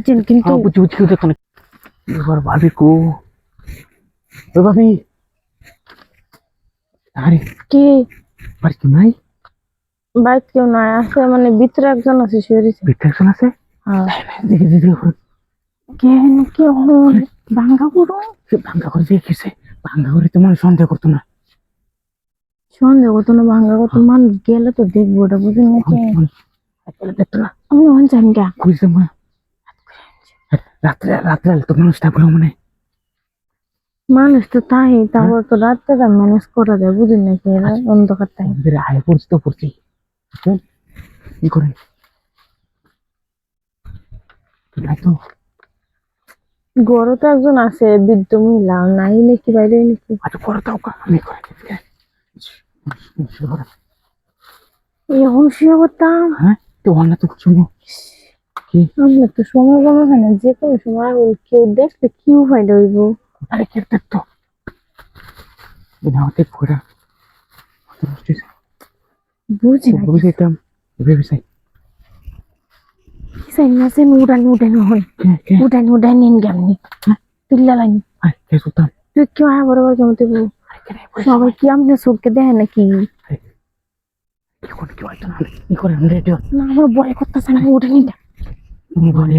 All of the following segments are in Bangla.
বুঝছেন কিন্তু বুঝছি এবার ভাবি কো। ওই ভাবি আরে কি? বাড়ি কি নাই? বাইক কেউ নাই আছে মানে ভিতরে একজন আছে শুয়েছে বিট্রাকশন আছে? হ্যাঁ। দেখে দেখে কেন কি হল? ভাঙ্গা পুরো ভাঙ্গা করে ভাঙ্গা করে তো মানুষ সন্দেহ করতো না। সন্দেহ করতো না ভাঙ্গা করতো। মান গেলে তো দেখব ওটা মানুষ দেখতো না। আমি ওখানে জানি গা মনে রাত্রে রাত্রে তো মানুষ থাকল মানে মানুষ তো তাই তারপর তো রাত্রে ম্যানেজ করা যায় বুঝুন নাকি অন্ধকার টাইম আমাদের আয় পড়ছি তো পড়ছি কি করেন তো গড়ে তো একজন আছে বৃদ্ধ মহিলা নাই নাকি বাইরে নাকি? আচ্ছা দাও কা আমি করে এখন শুয়ে করতাম হ্যাঁ তো অন্য তো শুনো কি? আমরা তো সময় হয় না যে কোনো সময় ওই কেউ দেখলে কি ফায়দা হইব। আরে কে দেখতো বিনা হতে ফোড়া বুঝি না ভেবে চাই। কি চাই না সে উড়ানি উড়ানি হন উড়ানি উড়ানি নিন তুল্লা লাইন আরে কে সুতাম তুই কেউ আয় বরাবর কেমন রে সবাই কি আপনি চোখকে দেখে নাকি? কি করে না। কি করে? আমরা রেডিও না আমার ভয় করতেছে না উড়ানি না। বলে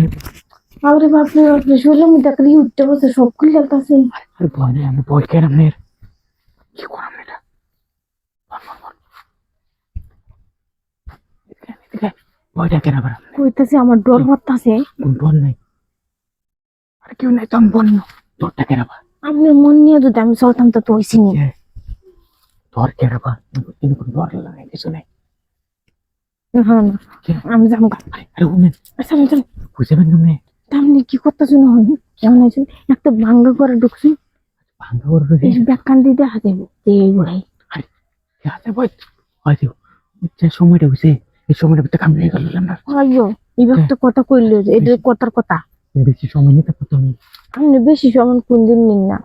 আরে বাপরে বাপরে শরীরের মধ্যে একটা উঠতে বসে সব খুলে যাচ্ছে আরে ভয় নেই আমি ভয় কেন আপনার কি করাম এটা। ভয়টা কেন আবার। আপনার? আমার ডর করতেছে কোন বল নাই? আরে কেউ নাই তো আমি বল না। তোরটা কেন আবার। আপনি মন নিয়ে যদি আমি চলতাম তো তো হইছি নি কে? তোর কেন আবার? কিন্তু কোনো ডর লাগে কিছু নেই? আমি যাব আরে আরে উমেন আচ্ছা আমি যাব বুঝাবেন তুমি আপনি কি করতেছেন হন কেমন আছেন একটা ভাঙ্গা করে ঢুকছি ভাঙ্গা ব্যাখ্যান হয়তো যে সময়টা হয়েছে এই সময়টা ভিতরে গেল আইয়ো এই কথা কইলে যে। এটা কথার কথা বেশি সময় নিতে পারতো আমি আপনি বেশি সময় কোন দিন নিন না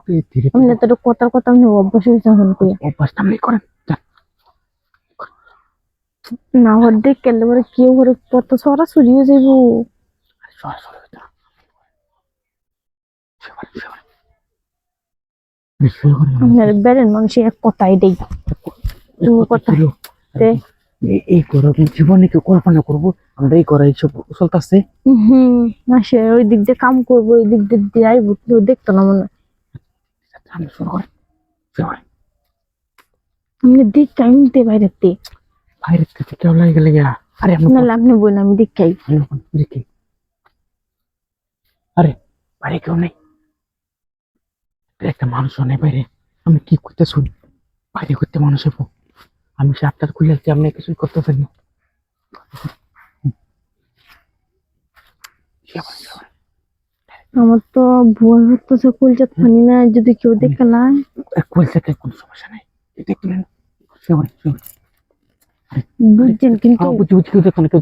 আপনি তো কথার কথা আপনি অভ্যাস হয়েছে হন কই অভ্যাসটা আপনি করেন যান। না দেখ কেলে পরে কেউ করে কত সরাসরি হয়ে যাইব। এই বেড়েন এক কথা এই জীবনে কেউ কল্পনা করব? আমরা এই করা এইসব চলতেছে? হুম না সে ওই দিক দিয়ে কাম করব ওই দিক দিয়ে কেউ দেখতো না মনে হয়। আপনি দিক আমি দিতে বাইরে গেলে গিয়া। আরে আপনি আপনি বললেন আমি দেখাই। দেখি। আরে বাইরে কেউ নেই। একটা মানুষ নেই বাইরে। আমি কি করতে শুনি বাইরে করতে মানুষ হব আমি সাতটার খুলে আপনি কিছুই করতে পারি না আমার তো ভুল হচ্ছে কলজাত পানি না যদি কেউ দেখে না খুলছে কোনো সমস্যা নেই। দেখলেন বুঝছেন কিন্তু বুঝছি বুঝছি কেউ দেখো না কেউ